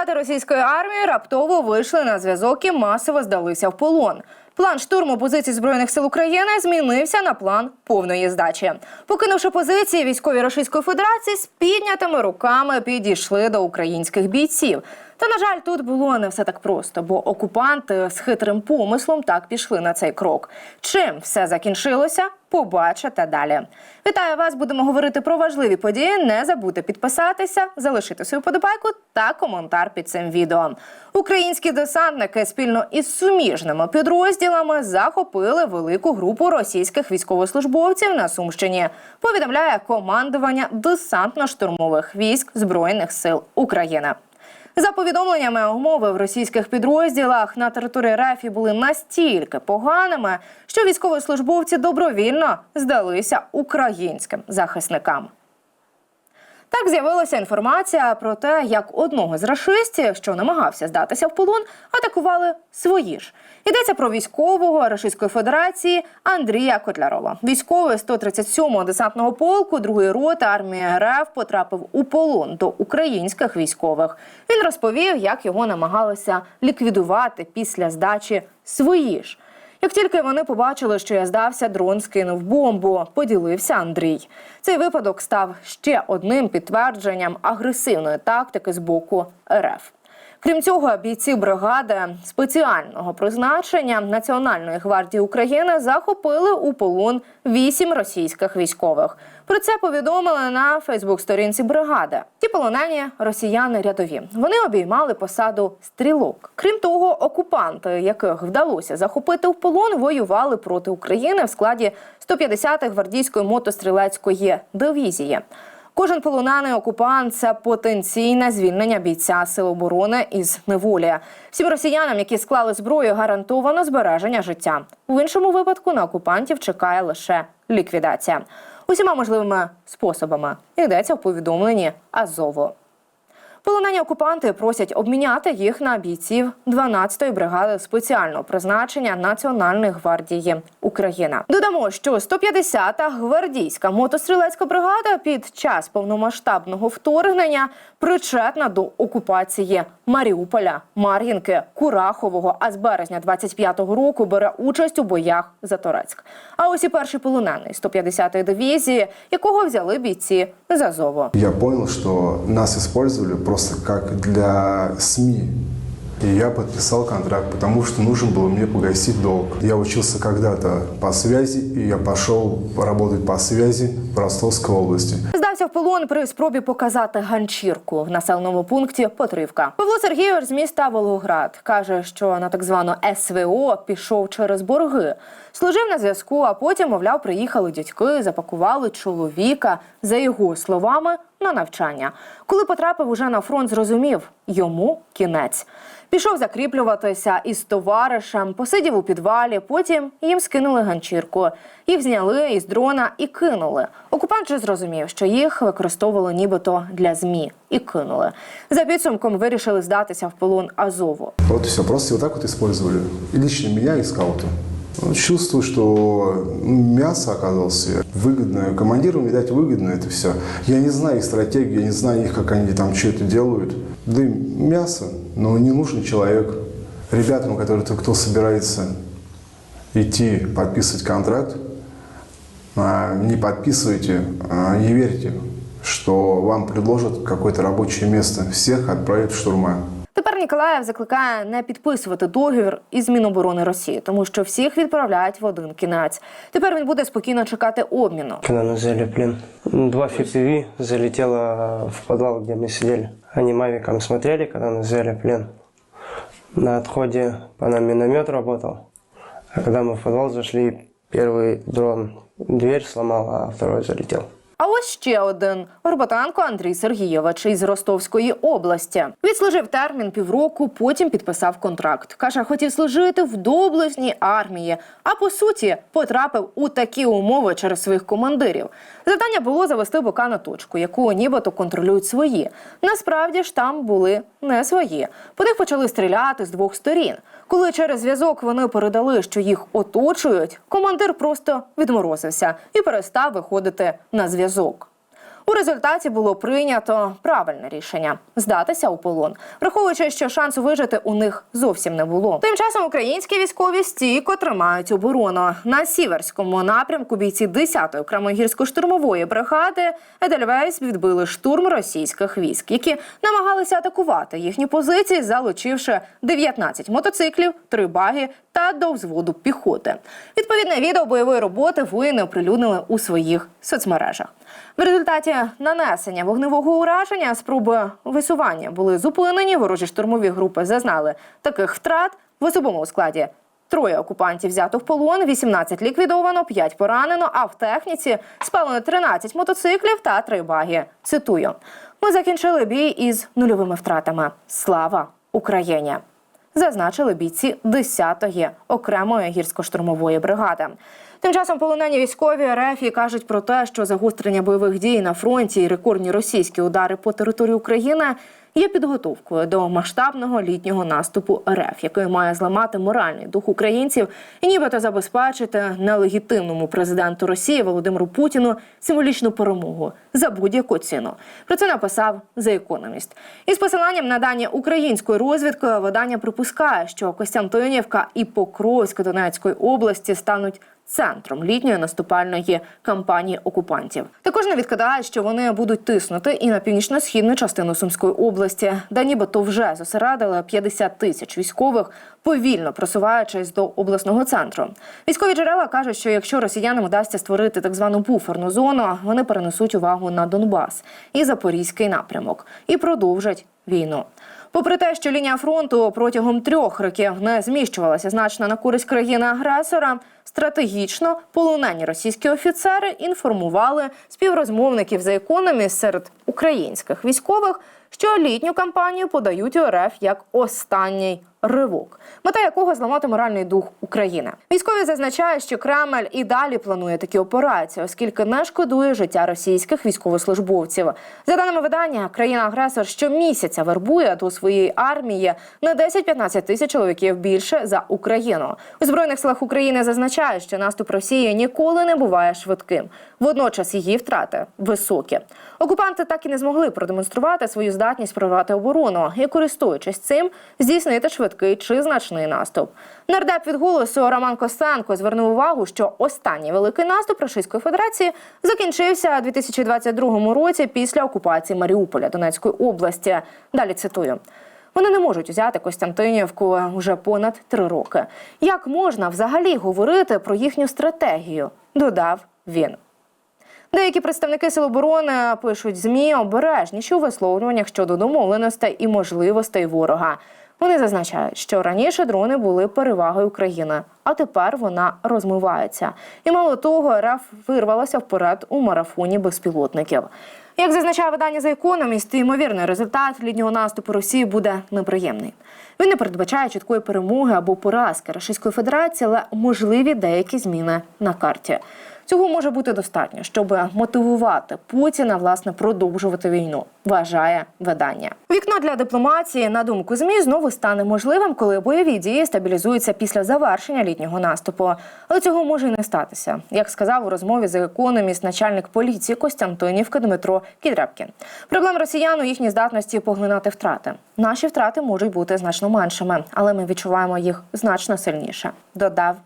Солдати російської армії раптово вийшли на зв'язок і масово здалися в полон. План штурму позицій збройних сил України змінився на план повної здачі. Покинувши позиції, військові Російської Федерації з піднятими руками підійшли до українських бійців. Та на жаль, тут було не все так просто, бо окупанти з хитрим помислом так пішли на цей крок. Чим все закінчилося, побачите далі. Вітаю вас! Будемо говорити про важливі події. Не забудьте підписатися, залишити свою подобайку та коментар під цим відео. Українські десантники спільно із суміжними підрозділами захопили велику групу російських військовослужбовців на Сумщині. Повідомляє командування десантно-штурмових військ збройних сил України. За повідомленнями, умови в російських підрозділах на території РФ були настільки поганими, що військовослужбовці добровільно здалися українським захисникам. Так з'явилася інформація про те, як одного з рашистів, що намагався здатися в полон, атакували свої ж. Йдеться про військового Російської Федерації Андрія Котлярова. Військовий 137-го десантного полку другої роти армії РФ потрапив у полон до українських військових. Він розповів, як його намагалися ліквідувати після здачі свої ж. Як тільки вони побачили, що я здався, дрон скинув бомбу. Поділився Андрій. Цей випадок став ще одним підтвердженням агресивної тактики з боку РФ. Крім цього, бійці бригади спеціального призначення Національної гвардії України захопили у полон вісім російських військових. Про це повідомили на Фейсбук-сторінці бригади. Ті полонені росіяни рядові. Вони обіймали посаду стрілок. Крім того, окупанти, яких вдалося захопити в полон, воювали проти України в складі 150-ї гвардійської мотострілецької дивізії. Кожен полонений окупант це потенційне звільнення бійця сил оборони із неволі. Всім росіянам, які склали зброю, гарантовано збереження життя. В іншому випадку на окупантів чекає лише ліквідація. Усіма можливими способами йдеться в повідомленні Азову. Полонені окупанти просять обміняти їх на бійців 12-ї бригади спеціального призначення Національної гвардії України. Додамо, що 150-та гвардійська мотострілецька бригада під час повномасштабного вторгнення причетна до окупації Маріуполя, Мар'їнки, Курахового. А з березня 25-го року бере участь у боях за Торецьк. А ось і перший полонений 150-ї дивізії, якого взяли бійці з Азову. Я понял, что нас использовали просто как для СМИ. И я подписал контракт, потому что нужен был мне погасить долг. Я учился когда-то по связи, и я пошел работать по связи в Ростовской области. Здався в полон при спробі показати ганчірку в населеному пункті Потривка. Павло Сергійович з міста Волгоград каже, що на так звану СВО пішов через борги. Служив на зв'язку, а потім, мовляв, приїхали дядьки, запакували чоловіка, за його словами, на навчання. Коли потрапив уже на фронт, зрозумів йому кінець. Пішов закріплюватися із товаришем, посидів у підвалі. Потім їм скинули ганчірку. Їх зняли із дрона і кинули. Окупант же зрозумів, що їх використовували нібито для змі, і кинули. За підсумком вирішили здатися в полон Азову. Вот и все, просто вот так вот использовали. И лично меня, и скаута. Чувствую, что ну, мясо оказалось выгодное. Командирам, видать, выгодно это все. Я не знаю их стратегию, я не знаю их, как они там что это делают. Да и мясо, но не нужен человек. Ребятам, которые кто, кто собирается идти подписывать контракт, а, не подписывайте, а, не верьте, что вам предложат какое-то рабочее место. Всех отправят в штурма. Тепер Ніколаєв закликає не підписувати договір із Міноборони Росії, тому що всіх відправляють в один кінець. Тепер він буде спокійно чекати обміну. Когда нас взяли в плен, два FPV залетело в подвал, где мы сидели. Они мавиком смотрели, когда нас взяли в плен. На отходе по нам миномет работал. А когда мы в подвал зашли, первый дрон дверь сломал, а второй залетел. А ось ще один Горбатенко Андрій Сергійович із Ростовської області. Відслужив термін півроку, потім підписав контракт. Каже, хотів служити в доблесній армії, а по суті потрапив у такі умови через своїх командирів. Завдання було завести бока на точку, яку нібито контролюють свої. Насправді ж там були не свої. По них почали стріляти з двох сторін. Коли через зв'язок вони передали, що їх оточують, командир просто відморозився і перестав виходити на зв'язок. У результаті було прийнято правильне рішення здатися у полон, враховуючи, що шансу вижити у них зовсім не було. Тим часом українські військові стійко тримають оборону на сіверському напрямку. Бійці 10-ї окремої гірсько-штурмової бригади Едельвейс відбили штурм російських військ, які намагалися атакувати їхні позиції, залучивши 19 мотоциклів, три баги та до взводу піхоти. Відповідне відео бойової роботи воїни оприлюднили у своїх соцмережах. В результаті нанесення вогневого ураження спроби висування були зупинені. Ворожі штурмові групи зазнали таких втрат в особовому складі. Троє окупантів взято в полон, 18 ліквідовано, 5 поранено, а в техніці спалено 13 мотоциклів та 3 баги. Цитую: ми закінчили бій із нульовими втратами. Слава Україні! Зазначили бійці 10-ї окремої гірсько-штурмової бригади. Тим часом полонені військові РФ кажуть про те, що загострення бойових дій на фронті і рекордні російські удари по території України є підготовкою до масштабного літнього наступу РФ, який має зламати моральний дух українців і нібито забезпечити нелегітимному президенту Росії Володимиру Путіну символічну перемогу за будь-яку ціну. Про це написав The Economist. Із посиланням на дані української розвідки видання припускає, що Костянтинівка і Покровськ Донецької області стануть центром літньої наступальної кампанії окупантів. Також не відкидає, що вони будуть тиснути і на північно-східну частину Сумської області, де нібито вже зосередили 50 тисяч військових, повільно просуваючись до обласного центру. Військові джерела кажуть, що якщо росіянам вдасться створити так звану буферну зону, вони перенесуть увагу на Донбас і Запорізький напрямок і продовжать війну. Попри те, що лінія фронту протягом трьох років не зміщувалася значно на користь країни-агресора, стратегічно полонені російські офіцери інформували співрозмовників за економі серед українських військових, що літню кампанію подають у РФ як останній ривок, мета якого зламати моральний дух України. Військові зазначають, що Кремль і далі планує такі операції, оскільки не шкодує життя російських військовослужбовців. За даними видання, країна-агресор щомісяця вербує до своєї армії на 10-15 тисяч чоловіків більше за Україну. У збройних силах України зазначають, що наступ Росії ніколи не буває швидким. Водночас її втрати високі. Окупанти так і не змогли продемонструвати свою здатність прорвати оборону і, користуючись цим, здійснити швидкий чи значний наступ. Нардеп від голосу Роман Костенко звернув увагу, що останній великий наступ Російської Федерації закінчився у 2022 році після окупації Маріуполя Донецької області. Далі цитую. Вони не можуть взяти Костянтинівку уже понад три роки. Як можна взагалі говорити про їхню стратегію? Додав він. Деякі представники Сил оборони пишуть змі обережніші у висловлюваннях щодо домовленостей і можливостей ворога. Вони зазначають, що раніше дрони були перевагою України, а тепер вона розмивається. І мало того, РФ вирвалася вперед у марафоні безпілотників. Як зазначає видання за економіст, ймовірний результат літнього наступу Росії буде неприємний. Він не передбачає чіткої перемоги або поразки Російської Федерації, але можливі деякі зміни на карті. Цього може бути достатньо, щоб мотивувати Путіна власне продовжувати війну. Вважає видання. Вікно для дипломатії, на думку змі, знову стане можливим, коли бойові дії стабілізуються після завершення літнього наступу. Але цього може й не статися, як сказав у розмові з економіст начальник поліції Костянтинівки Дмитро Кідрепкін. Проблем росіян у їхній здатності поглинати втрати. Наші втрати можуть бути значно меншими, але ми відчуваємо їх значно сильніше. Додав